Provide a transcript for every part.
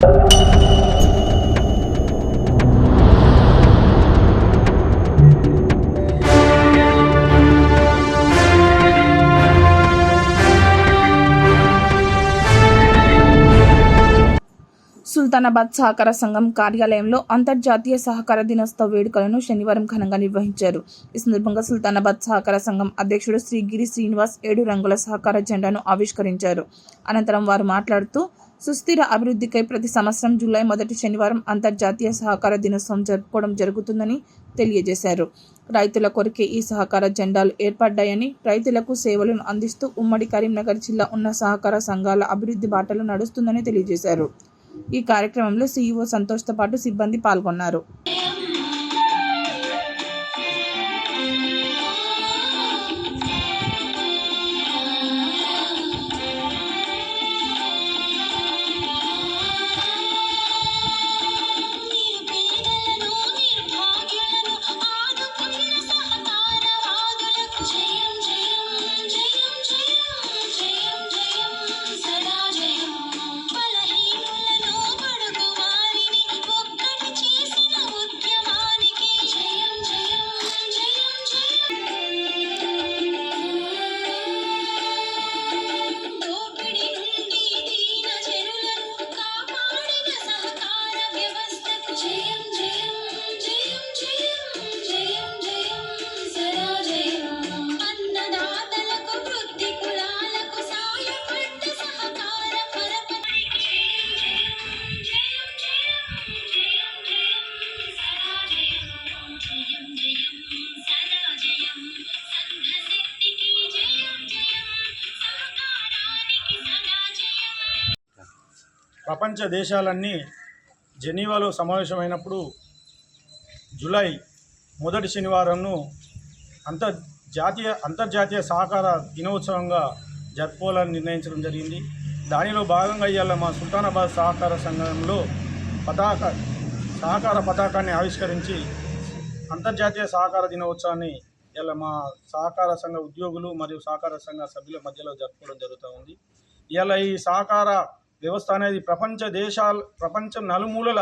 సుల్తానాబాద్ సహకార సంఘం కార్యాలయంలో అంతర్జాతీయ సహకార దినోత్సవ వేడుకలను శనివారం ఘనంగా నిర్వహించారు. ఈ సందర్భంగా సుల్తానాబాద్ సహకార సంఘం అధ్యక్షుడు శ్రీ గిరి శ్రీనివాస్ ఏడు రంగుల సహకార జెండాను ఆవిష్కరించారు. అనంతరం వారు మాట్లాడుతూ సుస్థిర అభివృద్ధికై ప్రతి సంవత్సరం జూలై మొదటి శనివారం అంతర్జాతీయ సహకార దినోత్సవం జరుపుకోవడం జరుగుతుందని తెలియజేశారు. రైతుల కొరకే ఈ సహకార జెండాలు ఏర్పడ్డాయని రైతులకు సేవలను అందిస్తూ ఉమ్మడి కరీంనగర్ జిల్లా ఉన్న సహకార సంఘాల అభివృద్ధి బాటలు నడుస్తుందని తెలియజేశారు. ఈ కార్యక్రమంలో సీఈఓ సంతోష్తో పాటు సిబ్బంది పాల్గొన్నారు. ప్రపంచ దేశాలన్నీ జెనీవాలో సమావేశమైనప్పుడు జూలై మొదటి శనివారంను అంతర్జాతీయ అంతర్జాతీయ సహకార దినోత్సవంగా జరుపుకోవాలని నిర్ణయించడం జరిగింది. దానిలో భాగంగా ఇవాళ మా సుల్తానాబాద్ సహకార సంఘంలో పతాక సహకార పతాకాన్ని ఆవిష్కరించి అంతర్జాతీయ సహకార దినోత్సవాన్ని ఇలా మా సహకార సంఘ ఉద్యోగులు మరియు సహకార సంఘ సభ్యుల మధ్యలో జరుపుకోవడం జరుగుతూ ఉంది. ఇవాళ ఈ సహకార వ్యవస్థ అనేది ప్రపంచ దేశాలు ప్రపంచం నలుమూలల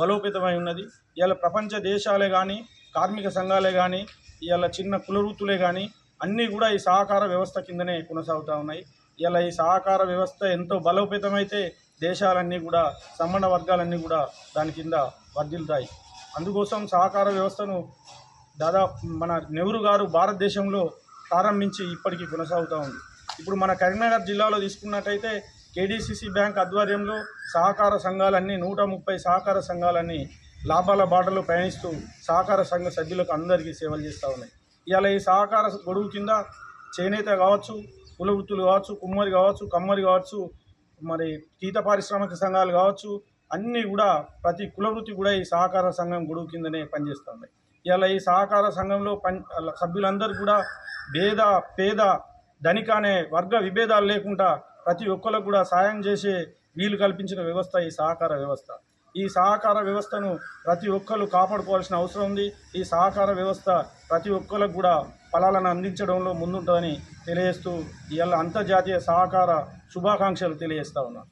బలోపేతమై ఉన్నది. ఇవాళ ప్రపంచ దేశాలే కానీ కార్మిక సంఘాలే కానీ ఇవాళ చిన్న కులవృత్తులే కానీ అన్నీ కూడా ఈ సహకార వ్యవస్థ కిందనే కొనసాగుతూ ఉన్నాయి. ఇలా ఈ సహకార వ్యవస్థ ఎంతో బలోపేతమైతే దేశాలన్నీ కూడా సంబంధ వర్గాలన్నీ కూడా దాని కింద వర్ధిల్తాయి అందుకోసం సహకార వ్యవస్థను దాదాపు మన నెహ్రూ గారు భారతదేశంలో ప్రారంభించి ఇప్పటికీ కొనసాగుతూ ఉంది. ఇప్పుడు మన కరీంనగర్ జిల్లాలో తీసుకున్నట్టయితే కేడీసీసీ బ్యాంక్ ఆధ్వర్యంలో సహకార సంఘాలన్నీ నూట ముప్పై సహకార సంఘాలన్నీ లాభాల బాటలో ప్రయాణిస్తూ సహకార సంఘ సభ్యులకు అందరికీ సేవలు చేస్తూ ఉన్నాయి. ఇవాళ ఈ సహకార గొడుగు కింద చేనేత కావచ్చు కుల వృత్తులు కావచ్చు కుమ్మరి కావచ్చు కమ్మరి కావచ్చు మరి గీత పారిశ్రామిక సంఘాలు కావచ్చు అన్నీ కూడా ప్రతి కుల వృత్తి కూడా ఈ సహకార సంఘం గొడుగు కిందనే పనిచేస్తూ ఉన్నాయి ఇవాళ ఈ సహకార సంఘంలో పని సభ్యులందరూ కూడా భేద పేద ధనిక అనే వర్గ విభేదాలు లేకుండా ప్రతి ఒక్కరికి కూడా సాయం చేసే వీలు కల్పించిన వ్యవస్థ ఈ సహకార వ్యవస్థ. ఈ సహకార వ్యవస్థను ప్రతి ఒక్కరు కాపాడుకోవాల్సిన అవసరం ఉంది. ఈ సహకార వ్యవస్థ ప్రతి ఒక్కరికి కూడా ఫలాలను అందించడంలో ముందుంటుందని తెలియజేస్తూ ఇవాళ అంతర్జాతీయ సహకార శుభాకాంక్షలు తెలియజేస్తా ఉన్నాను.